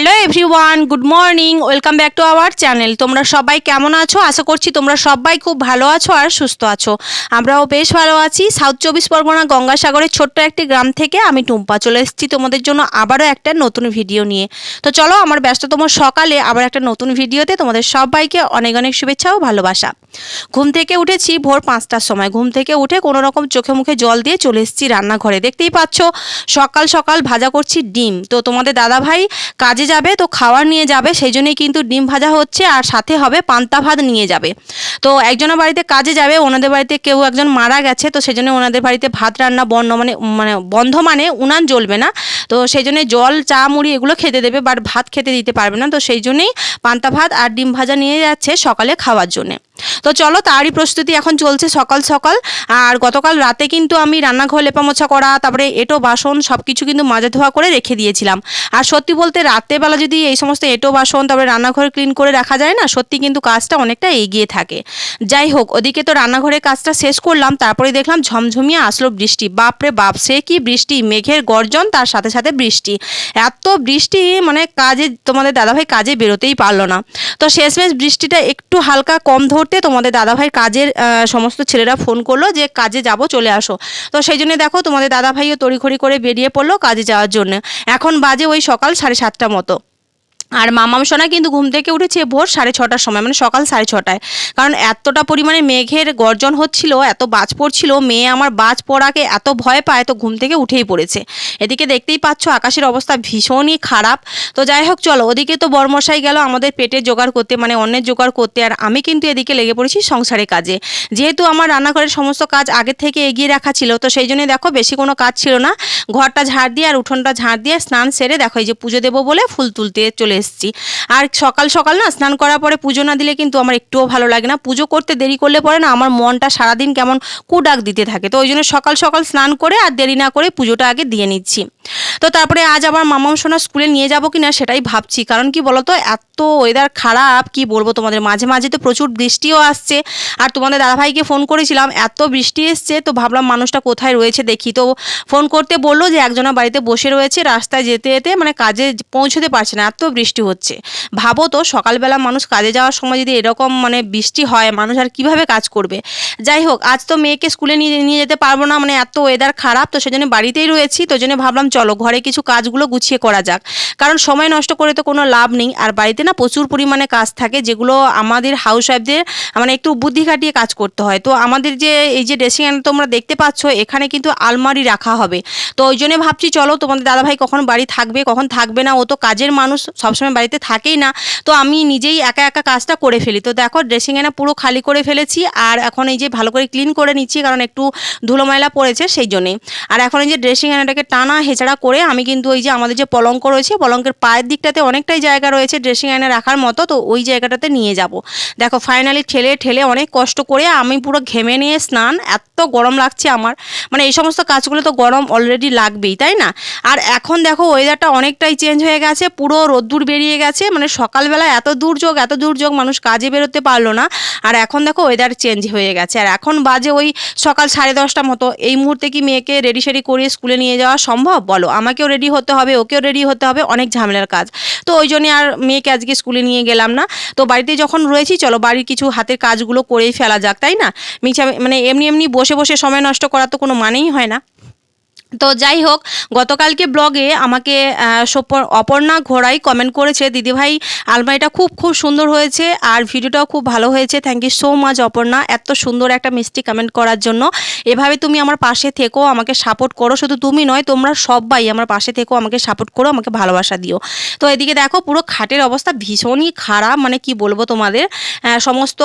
Hello everyone good morning welcome back to our channel তোমরা সবাই কেমন আছো? আশা করছি তোমরা সবাই খুব ভালো আছো আর সুস্থ আছো। আমরাও বেশ ভালো আছি। সাউথ চব্বিশ পরগনা গঙ্গাসাগরের ছোট্ট একটি গ্রাম থেকে আমি টুম্পা চলে এসেছি তোমাদের জন্য আবারও একটা নতুন ভিডিও নিয়ে। তো চলো, আমার ব্যস্ততম সকালে আবার একটা নতুন ভিডিওতে তোমাদের সবাইকে অনেক অনেক শুভেচ্ছা ও ভালোবাসা। ঘুম থেকে উঠেছি ভোর পাঁচটার সময়। ঘুম থেকে উঠে কোনো রকম চোখে মুখে জল দিয়ে চলে এসেছি রান্নাঘরে। দেখতেই পাচ্ছ, সকাল সকাল ভাজা করছি ডিম। তো তোমাদের দাদা ভাই কাজে যাবে তো খাওয়ার নিয়ে যাবে, সেই জন্যই কিন্তু ডিম ভাজা হচ্ছে আর সাথে হবে পান্তা ভাত নিয়ে যাবে। তো একজনের বাড়িতে কাজে যাবে, ওনাদের বাড়িতে কেউ একজন মারা গেছে, তো সেই জন্য ওনাদের বাড়িতে ভাত রান্না বন্ধ মানে মানে বন্ধ মানে উনান জ্বলবে না। তো সেই জন্যই জল, চা, মুড়ি এগুলো খেতে দেবে বাট ভাত খেতে দিতে পারবে না। তো সেই জন্যেই পান্তা ভাত আর ডিম ভাজা নিয়ে যাচ্ছে সকালে খাওয়ার জন্যে। তো চলো, তারই প্রস্তুতি এখন চলছে সকাল সকাল। আর গতকাল রাতে কিন্তু আমি রান্নাঘর লেপা মোছা করা, তারপরে এটো, বাসন সব কিছু কিন্তু মাজা ধোয়া করে রেখে দিয়েছিলাম। আর সত্যি বলতে রাত্রেবেলা যদি এই সমস্ত এটো বাসন তারপরে রান্নাঘর ক্লিন করে রাখা যায় না, সত্যি কিন্তু কাজটা অনেকটা এগিয়ে থাকে। যাই হোক, ওদিকে তো রান্নাঘরের কাজটা শেষ করলাম, তারপরে দেখলাম ঝমঝমিয়ে আসলো বৃষ্টি। বাপরে বাপ, সে কি বৃষ্টি? মেঘের গর্জন, তার সাথে সাথে বৃষ্টি। এত বৃষ্টি মানে কাজে, তোমাদের দাদাভাই কাজে বেরোতেই পারল না। তো শেষমেশ বৃষ্টিটা একটু হালকা কম ধরতে তোমাদের দাদাভাই কাজের সমস্ত ছেলেরা ফোন করল যে কাজে যাব, চলে আসো। তো সেই জন্য দেখো, তোমাদের দাদাভাইও তড়িঘড়ি করে বেরিয়ে পড়ল কাজে যাওয়ার জন্য। এখন বাজে ওই সকাল সাড়ে সাতটা মতো। আর মামাম সোনা কিন্তু ঘুম থেকে উঠেছে ভোর সাড়ে ছটার সময় মানে সকাল সাড়ে ছটায়। কারণ এতটা পরিমাণে মেঘের গর্জন হচ্ছিল, এত বাজ পড়ছিল, মেয়ে আমার বাজ পড়াকে এত ভয় পায়, তো ঘুম থেকে উঠেই পড়েছে। এদিকে দেখতেই পাচ্ছ আকাশের অবস্থা ভীষণই খারাপ। তো যাই হোক, চলো, ওদিকে তো বরমশাই গেল আমাদের পেটের জোগাড় করতে মানে অন্যের জোগাড় করতে, আর আমি কিন্তু এদিকে লেগে পড়েছি সংসারের কাজে। যেহেতু আমার রান্নাঘরের সমস্ত কাজ আগের থেকে এগিয়ে রাখা ছিল, তো সেই জন্যই দেখো বেশি কোনো কাজ ছিল না। ঘরটা ঝাড় দিয়ে আর উঠোনটা ঝাড় দিয়ে স্নান সেরে দেখো এই যে পুজো দেবো বলে ফুল তুলতে চলে এসেছি। আর সকাল সকাল না স্নান করার পরে পুজো না দিলে কিন্তু আমার একটুও ভালো লাগে না। পুজো করতে দেরি করলে পরে না আমার মনটা সারাদিন কেমন কুডাক দিতে থাকে। তো ওই জন্য সকাল সকাল স্নান করে আর দেরি না করে পুজোটা আগে দিয়ে নিচ্ছি। তো তারপরে আজ আবার মামাম সোনা স্কুলে নিয়ে যাব কি না সেটাই ভাবছি। কারণ কি বলতো, এত ওয়েদার খারাপ, কি বলব তোমাদের? মাঝে মাঝে তো প্রচুর বৃষ্টিও আসছে। আর তোমাদের দাদাভাইকে ফোন করেছিলাম, এত বৃষ্টি এসছে, তো ভাবলাম মানুষটা কোথায় রয়েছে দেখি। তো ফোন করতে বলল যে একজনের বাড়িতে বসে রয়েছে, রাস্তায় যেতে যেতে মানে কাজে পৌঁছতে পারছে না, এত বৃষ্টি। হচ্ছে। ভাবো তো, সকালবেলা মানুষ কাজে যাওয়ার সময় যদি এরকম মানে বৃষ্টি হয়, মানুষ আর কীভাবে কাজ করবে? যাই হোক, আজ তো মেয়েকে স্কুলে নিয়ে নিয়ে যেতে পারব না মানে এত ওয়েদার খারাপ, তো সেজন্য বাড়িতেই রয়েছি, তো জন্য ভাবলাম চলো, ঘরে কিছু কাজগুলো গুছিয়ে করা যাক। কারণ সময় নষ্ট করে তো কোনো লাভ নেই, আর বাড়িতে না প্রচুর পরিমাণে কাজ থাকে, যেগুলো আমাদের হাউস ওয়াইফদের মানে একটু বুদ্ধি খাটিয়ে কাজ করতে হয়। তো আমাদের যে, এই যে ড্রেসিং তোমরা দেখতে পাচ্ছ, এখানে কিন্তু আলমারি রাখা হবে। তো ওই জন্য ভাবছি চলো, তোমাদের দাদাভাই কখন বাড়ি থাকবে, কখন থাকবে না, ও তো কাজের মানুষ সবসময় বাড়িতে থাকেই না, তো আমি নিজেই একা একা কাজটা করে ফেলি। তো দেখো ড্রেসিং এনে পুরো খালি করে ফেলেছি, আর এখন এই যে ভালো করে ক্লিন করে নিচ্ছি, কারণ একটু ধুলো ময়লা পড়েছে সেই জন্যে আর এখন এই যে ড্রেসিং এনাটাকে টানা হেঁচড়া করে আমি কিন্তু ওই যে আমাদের যে পলঙ্ক রয়েছে, পলঙ্কের পায়ের দিকটাতে অনেকটাই জায়গা রয়েছে ড্রেসিং আয়না রাখার মতো, তো ওই জায়গাটাতে নিয়ে যাব। দেখো ফাইনালি ঠেলে ঠেলে অনেক কষ্ট করে আমি পুরো ঘেমে নিয়ে স্নান, এত গরম লাগছে আমার। মানে এই সমস্ত কাজগুলো তো গরম অলরেডি লাগবেই, তাই না? আর এখন দেখো ওয়েদারটা অনেকটাই চেঞ্জ হয়ে গেছে, পুরো রোদ্দুর বেরিয়ে গেছে। মানে সকালবেলা এত দুর্যোগ এত দুর্যোগ মানুষ কাজে বেরোতে পারল না। আর এখন দেখো ওয়েদার চেঞ্জ হয়ে গেছে। আর এখন বাজে ওই সকাল সাড়ে দশটা মতো। এই মুহূর্তে কি মেয়েকে রেডি সেডি করিয়ে স্কুলে নিয়ে যাওয়া সম্ভব? বলো, আমাকেও রেডি হতে হবে, ওকেও রেডি হতে হবে। অনেক ঝামেলার কাজ। তো ওই জন্যে আর মেয়েকে আজকে স্কুলে নিয়ে গেলাম না। তো বাড়িতে যখন রয়েছি, চলো বাড়ির কিছু হাতের কাজগুলো করেই ফেলা যাক, তাই না? মিছা মানে এমনি এমনি বসে বসে সময় নষ্ট করার তো কোনো মানেই হয় না। তো যাই হোক, গতকালকে ব্লগে আমাকে অপর্ণা ঘোড়াই কমেন্ট করেছে, দিদিভাই, আলমারিটা খুব খুব সুন্দর হয়েছে আর ভিডিওটাও খুব ভালো হয়েছে। Thank you so much Aparna. এত সুন্দর একটা মিষ্টি কমেন্ট করার জন্য। এভাবে তুমি আমার পাশে থেকো, আমাকে সাপোর্ট করো। শুধু তুমি নয়, তোমরা সবাই আমার পাশে থেকো, আমাকে সাপোর্ট করো, আমাকে ভালোবাসা দিও। তো এদিকে দেখো, পুরো খাটের অবস্থা ভীষণই খারাপ মানে কি বলব তোমাদের? সমস্ত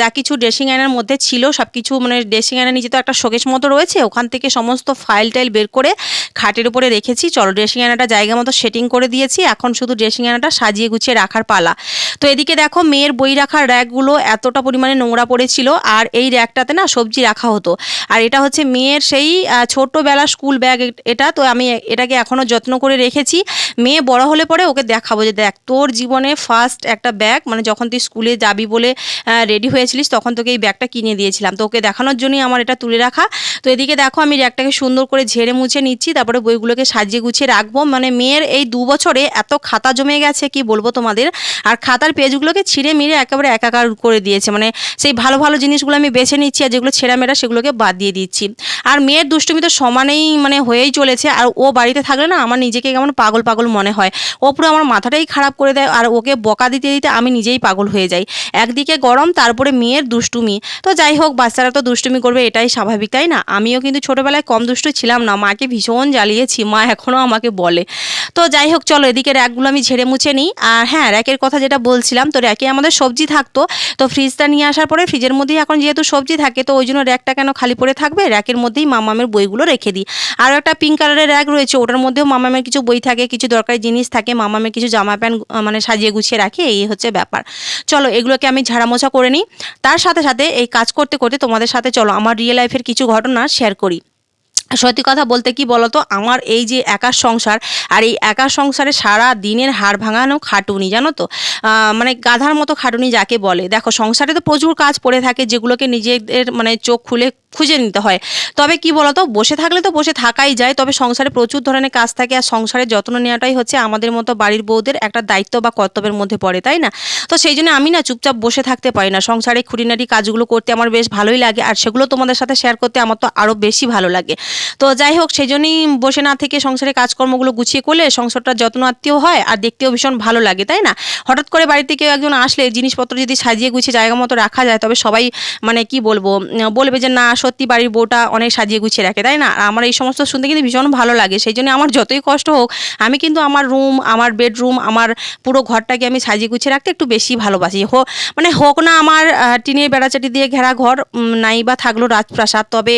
যা কিছু ড্রেসিং আয়নার মধ্যে ছিল সব কিছু মানে ড্রেসিং আয়নার নিচে তো একটা শোকেশ মতো রয়েছে, ওখান থেকে সমস্ত ফাইল টাইল বের করে খাটের উপরে রেখেছি। চলো ড্রেসিং আয়নাটা জায়গা মতো সেটিং করে দিয়েছি। এখন শুধু ড্রেসিং আয়নাটা সাজিয়ে গুছিয়ে রাখার পালা। তো এদিকে দেখো মেয়ের বই রাখার র্যাকগুলো এতটা পরিমাণে নোংরা পড়েছিল আর এই র্যাকটাতে না সবজি রাখা হতো। আর এটা হচ্ছে মেয়ের সেই আহ, ছোটবেলা স্কুল ব্যাগ এটা তো আমি এটাকে এখনও যত্ন করে রেখেছি। মেয়ে বড় হলে পরে ওকে দেখাবো যে দেখ তোর জীবনে ফার্স্ট একটা ব্যাগ মানে যখন তুই স্কুলে যাবি বলে রেডি হয়েছিলিস তখন তোকে এই ব্যাগটা কিনে দিয়েছিলাম। তো ওকে দেখানোর জন্যই আমার এটা তুলে রাখা। তো এদিকে দেখো আমি র্যাকটাকে সুন্দর করে ঝেড়ে মুছে নিচ্ছি, তারপরে বইগুলোকে সাজিয়ে গুছিয়ে রাখব। মানে মেয়ের এই দু বছরে এত খাতা জমে গেছে, কি বলব তোমাদের? আর খাতার পেজগুলোকে ছিঁড়ে মিড়ে একেবারে একাকার করে দিয়েছে। মানে সেই ভালো ভালো জিনিসগুলো আমি বেছে নিচ্ছি আর যেগুলো ছেঁড়া মেরা সেগুলোকে বাদ দিয়ে দিচ্ছি। আর মেয়ের দুষ্টুমি তো সমানেই মানে হয়েই চলেছে। আর ও বাড়িতে থাকলে না আমার নিজেকে কেমন পাগল পাগল মনে হয়। ও পুরো আমার মাথাটাই খারাপ করে দেয় আর ওকে বকা দিতে দিতে আমি নিজেই পাগল হয়ে যাই। একদিকে গরম, তারপরে মেয়ের দুষ্টুমি। তো যাই হোক, বাচ্চারা তো দুষ্টুমি করবে, এটাই স্বাভাবিক, তাই না? আমিও কিন্তু ছোটোবেলায় কম দুষ্টু ছিলাম না মাকে ভীষণ জ্বালিয়েছি, মা এখনও আমাকে বলে। তো যাই হোক চলো এদিকে র্যাকগুলো আমি ঝেড়ে মুছে নিই। আর হ্যাঁ র্যাকের কথা যেটা বলছিলাম, তো র্যাকে আমাদের সবজি থাকতো, তো ফ্রিজটা নিয়ে আসার পরে ফ্রিজের মধ্যেই এখন যেহেতু সবজি থাকে, তো ওই জন্য র্যাকটা কেন খালি পড়ে থাকবে? র্যাকের মধ্যেই মামামের বইগুলো রেখে দিই। আরও একটা পিঙ্ক কালারের র্যাক রয়েছে, ওটার মধ্যেও মামামের কিছু বই থাকে, কিছু দরকারি জিনিস থাকে, মামামের কিছু জামা প্যান্ট মানে সাজিয়ে গুছিয়ে রাখি, এই হচ্ছে ব্যাপার। চলো, এগুলোকে আমি ঝাড়ামোছা করে নিই। তার সাথে সাথে এই কাজ করতে করতে তোমাদের সাথে, চলো, আমার রিয়েল লাইফের কিছু ঘটনা শেয়ার করি। সত্যি কথা বলতে কি বলতো? আমার এই যে একার সংসার আর এই একার সংসারে সারা দিনের হাড় ভাঙানো খাটুনি, জানো তো? মানে গাধার মতো খাটুনি যাকে বলে। দেখো, সংসারে তো প্রচুর কাজ পড়ে থাকে যেগুলোকে নিজেদের মানে চোখ খুলে খুঁজে নিতে হয়। তবে কি বলতো, বসে থাকলে তো বসে থাকাই যায়, তবে সংসারে প্রচুর ধরনের কাজ থাকে আর সংসারের যত্ন নেওয়াটাই হচ্ছে আমাদের মতো বাড়ির বউদের একটা দায়িত্ব বা কর্তব্যের মধ্যে পড়ে, তাই না? তো সেই জন্য আমি না চুপচাপ বসে থাকতে পারি না। সংসারে খুঁটিনাটি কাজগুলো করতে আমার বেশ ভালোই লাগে আর সেগুলো তোমাদের সাথে শেয়ার করতে আমার তো আরও বেশি ভালো লাগে। তো যাই হোক, সেই জন্যই বসে না থেকে সংসারে কাজকর্মগুলো গুছিয়ে করলে সংসারটা যত্ন আত্মীয় হয় আর দেখতেও ভীষণ ভালো লাগে, তাই না? হঠাৎ করে বাড়িতে কেউ একজন আসলে জিনিসপত্র যদি সাজিয়ে গুছিয়ে জায়গা মতো রাখা যায়, তবে সবাই মানে কি বলব, বলবে যে না সত্যি বাড়ির বউটা অনেক সাজিয়ে গুছিয়ে রাখে, তাই না? আর আমার এই সমস্ত শুনতে কিন্তু ভীষণ ভালো লাগে, সেই জন্য আমার যতই কষ্ট হোক, আমি কিন্তু আমার রুম, আমার বেডরুম, আমার পুরো ঘরটাকে আমি সাজিয়ে গুছিয়ে রাখতে একটু বেশি ভালোবাসি। হো মানে হোক না আমার টিনের বেড়াচাটি দিয়ে ঘেরা ঘর নাই বা থাকল রাজপ্রাসাদ, তবে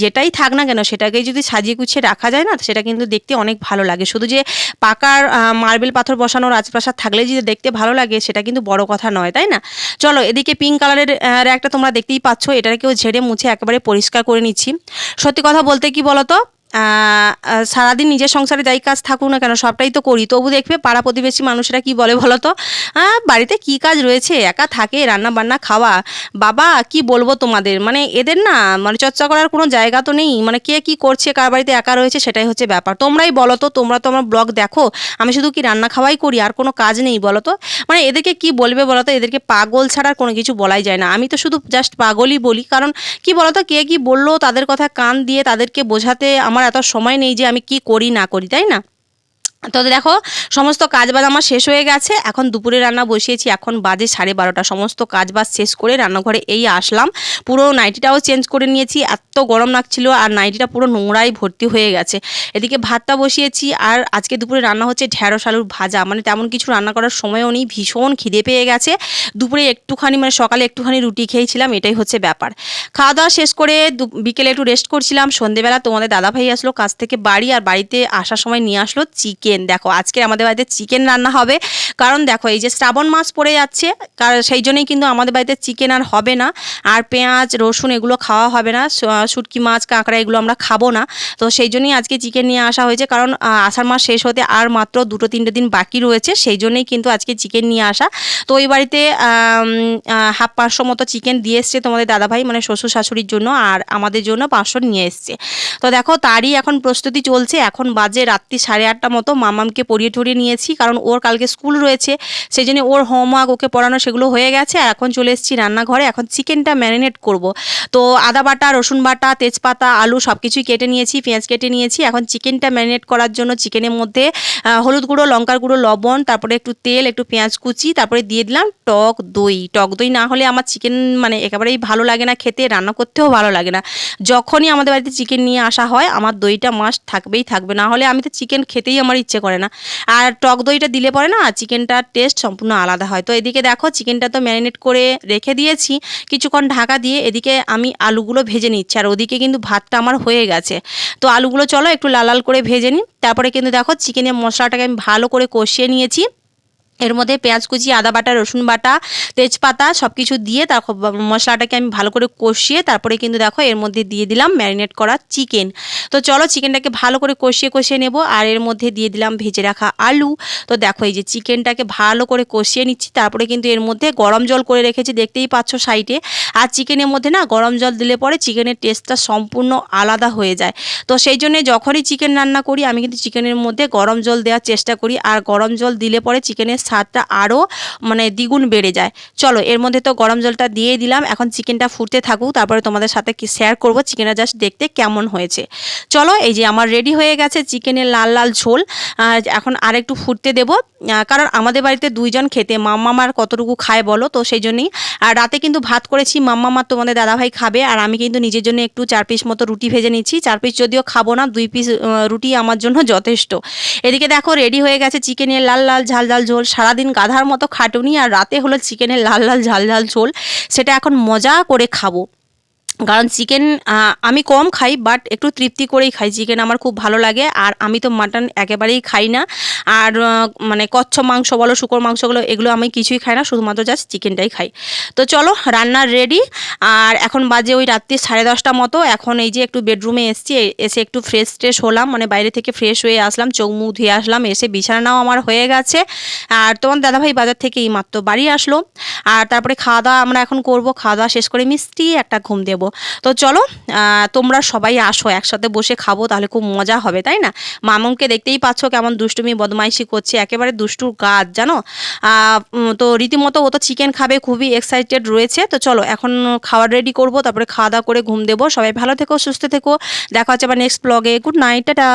যেটাই থাক না কেন সেটাকে যদি সাজিয়ে গুছিয়ে রাখা যায় না, সেটা কিন্তু দেখতে অনেক ভালো লাগে। শুধু যে পাকার মার্বেল পাথর বসানো রাজপ্রাসাদ থাকলে যে দেখতে ভালো লাগে, সেটা কিন্তু বড় কথা নয়, তাই না? চলো, এদিকে পিঙ্ক কালারের একটা তোমরা দেখতেই পাচ্ছ এটাকেও ঝেড়ে মুছে একেবারে পরিষ্কার করে নিচ্ছি। সত্যি কথা বলতে কি বলতো? সারাদিন নিজের সংসারে যাই কাজ থাকুক না কেন, সবটাই তো করি। তবু দেখবে পাড়া প্রতিবেশী মানুষেরা কি বলে বলো তো বাড়িতে কি কাজ রয়েছে? একা থাকে রান্না বান্না খাওয়া। বাবা, কি বলব তোমাদের? মানে এদের না মানে চর্চা করার কোনো জায়গা তো নেই। মানে কে কি করছে, কার বাড়িতে একা রয়েছে, সেটাই হচ্ছে ব্যাপার। তোমরাই বলো তো, তোমরা তো আমার ব্লগ দেখো। আমি শুধু কি রান্না খাওয়াই করি? আর কোনো কাজ নেই বলো তো? মানে এদেরকে কি বলবে বলো তো? এদেরকে পাগল ছাড়া আর কোনো কিছু বলাই যায় না। আমি তো শুধু জাস্ট পাগলই বলি। কারণ কি বলো তো, কে কি বলল, তাদের কথা কান দিয়ে তাদেরকে বোঝাতে আমার এত সময় নেই যে আমি কি করি না করি তাই না? তো দেখো, সমস্ত কাজবাজ আমার শেষ হয়ে গেছে। এখন দুপুরে রান্না বসিয়েছি। এখন বাজে সাড়ে বারোটা। সমস্ত কাজবাজ শেষ করে রান্নাঘরে এই আসলাম। পুরো নাইটিটাও চেঞ্জ করে নিয়েছি। এত গরম লাগছিল আর নাইটিটা পুরো নোংরাই ভর্তি হয়ে গেছে। এদিকে ভাতটা বসিয়েছি আর আজকে দুপুরে রান্না হচ্ছে ঢ্যাঁড়স আলুর ভাজা। মানে তেমন কিছু রান্না করার সময়ও নেই। ভীষণ খিদে পেয়ে গেছে। দুপুরে একটুখানি মানে সকালে একটুখানি রুটি খেয়েছিলাম। এটাই হচ্ছে ব্যাপার। খাওয়া দাওয়া শেষ করে বিকেলে একটু রেস্ট করছিলাম। সন্ধেবেলা তোমাদের দাদাভাই আসলো কাজ থেকে বাড়ি আর বাড়িতে আসার সময় নিয়ে আসলো চিকেন। দেখো আজকে আমাদের বাড়িতে চিকেন রান্না হবে। কারণ দেখো, এই যে শ্রাবণ মাস পড়ে যাচ্ছে সেই জন্যই কিন্তু আমাদের বাড়িতে চিকেন আর হবে না। আর পেঁয়াজ, রসুন এগুলো খাওয়া হবে না। শুটকি মাছ, কাঁকড়া এগুলো আমরা খাব না। তো সেই জন্যই আজকে চিকেন নিয়ে আসা হয়েছে। কারণ আষাঢ় মাস শেষ হতে আর মাত্র দুটো তিনটে দিন বাকি রয়েছে। সেই জন্যই কিন্তু আজকে চিকেন নিয়ে আসা। তো ওই বাড়িতে হাফ পাঁচশো মতো চিকেন দিয়ে এসছে তোমাদের দাদাভাই মানে শ্বশুর শাশুড়ির জন্য আর আমাদের জন্য পাঁচশো নিয়ে এসছে। তো দেখো, তারই এখন প্রস্তুতি চলছে। এখন বাজে রাত্রি সাড়ে আটটা মতো। মামামকে পড়িয়ে টরিয়ে নিয়েছি, কারণ ওর কালকে স্কুল রয়েছে সেই জন্য ওর হোমওয়ার্ক ওকে পড়ানো সেগুলো হয়ে গেছে, আর এখন চলে এসেছি রান্নাঘরে, এখন চিকেনটা ম্যারিনেট করব। তো আদা বাটা, রসুন বাটা, তেজপাতা, আলু সব কিছুই কেটে নিয়েছি, পেঁয়াজ কেটে নিয়েছি, এখন চিকেনটা ম্যারিনেট করার জন্য চিকেনের মধ্যে হলুদ গুঁড়ো, লঙ্কার গুঁড়ো, লবণ, তারপরে একটু তেল, একটু পেঁয়াজ কুচি, তারপরে দিয়ে দিলাম টক দই। টক দই না হলে আমার চিকেন মানে একেবারেই ভালো লাগে না খেতে, রান্না করতেও ভালো লাগে না। যখনই আমাদের বাড়িতে চিকেন নিয়ে আসা হয়, আমার দইটা মাস্ট থাকবেই থাকবে, না হলে আমি তো চিকেন খেতেই আমার ইচ্ছে করে না। আর টক দইটা দিলে পরে না চিকেনটার টেস্ট সম্পূর্ণ আলাদা হয়। তো এদিকে দেখো চিকেনটা তো ম্যারিনেট করে রেখে দিয়েছি। কিছুক্ষণ ঢাকা দিয়ে এদিকে আমি আলুগুলো ভেজে নিচ্ছি। আর ওদিকে কিন্তু ভাতটা আমার হয়ে গেছে। তো আলুগুলো চলো একটু লাল লাল করে ভেজে নিই। তারপরে কিন্তু দেখো চিকেনের মশলাটাকে আমি ভালো করে কষিয়ে নিয়েছি। এর মধ্যে পেঁয়াজ কুচি, আদা বাটা, রসুন বাটা, তেজপাতা সব কিছু দিয়ে তারপর মশলাটাকে আমি ভালো করে কষিয়ে তারপরে কিন্তু দেখো এর মধ্যে দিয়ে দিলাম ম্যারিনেট করা চিকেন। তো চলো চিকেনটাকে ভালো করে কষিয়ে কষিয়ে নেব আর এর মধ্যে দিয়ে দিলাম ভেজে রাখা আলু। তো দেখো এই যে চিকেনটাকে ভালো করে কষিয়ে নিচ্ছি, তারপরে কিন্তু এর মধ্যে গরম জল করে রেখেছি, দেখতেই পাচ্ছ সাইডে। আর চিকেনের মধ্যে না গরম জল দিলে পরে চিকেনের টেস্টটা সম্পূর্ণ আলাদা হয়ে যায়। তো সেই জন্যে যখনই চিকেন রান্না করি, আমি কিন্তু চিকেনের মধ্যে গরম জল দেওয়ার চেষ্টা করি। আর গরম জল দিলে পরে চিকেনের স্বাদটা আরও মানে দ্বিগুণ বেড়ে যায়। চলো, এর মধ্যে তো গরম জলটা দিয়ে দিলাম। এখন চিকেনটা ফুটতে থাকুক, তারপরে তোমাদের সাথে কি শেয়ার করব। চিকেনটা জাস্ট দেখতে কেমন হয়েছে। চলো, এই যে আমার রেডি হয়ে গেছে চিকেনের লাল লাল ঝোল। এখন আর একটু ফুটতে দেব। কারণ আমাদের বাড়িতে দুইজন খেতে, মাম্মামার কতটুকু খায় বলো তো, সেই জন্যই। আর রাতে কিন্তু ভাত করেছি মাম্মামার তোমাদের দাদাভাই খাবে। আর আমি কিন্তু নিজের জন্য একটু চার পিস মতো রুটি ভেজে নিচ্ছি। চার পিস যদিও খাব না, দুই পিস রুটি আমার জন্য যথেষ্ট। এদিকে দেখো রেডি হয়ে গেছে চিকেনের লাল লাল ঝাল ঝাল ঝোল। সারাদিন গাধার মতো খাটুনি আর রাতে হলো চিকেনের লাল লাল ঝাল ঝাল ঝোল, সেটা এখন মজা করে খাব। কারণ চিকেন আমি কম খাই বাট একটু তৃপ্তি করেই খাই। চিকেন আমার খুব ভালো লাগে, আর আমি তো মাটন একেবারেই খাই না। আর মানে কচ্ছ মাংস বলো, শুকর মাংসগুলো এগুলো আমি কিছুই খাই না, শুধুমাত্র জাস্ট চিকেনটাই খাই। তো চলো রান্নার রেডি আর এখন বাজে ওই রাত্রি সাড়ে দশটা মতো। এখন এই যে একটু বেডরুমে এসছি এসে একটু ফ্রেশ ট্রেশ হলাম মানে বাইরে থেকে ফ্রেশ হয়ে আসলাম, চোখ মুখ ধুয়ে আসলাম, এসে বিছানাও আমার হয়ে গেছে। আর তোমার দাদাভাই বাজার থেকে এই মাত্র বাড়ি আসলো। আর তারপরে খাওয়া দাওয়া আমরা এখন করব, খাওয়া দাওয়া শেষ করে মিষ্টি, একটা ঘুম দেবো তো চলো তোমরা সবাই আসো, একসাথে বসে খাব, তাহলে খুব মজা হবে, তাই না? মামুনকে দেখতেই পাচ্ছ কেমন দুষ্টুমি, বদমাইশি করছে, একেবারে দুষ্টুর গাছ জানো? তো রীতিমতো ও তো চিকেন খাবে, খুবই এক্সাইটেড রয়েছে। তো চলো, এখন খাবার রেডি করব, তারপরে খাওয়া দাওয়া করে ঘুম দেবো। সবাই ভালো থেকো, সুস্থ থেকো। দেখা হচ্ছে আবার নেক্সট ব্লগে গুড নাইট টাটা।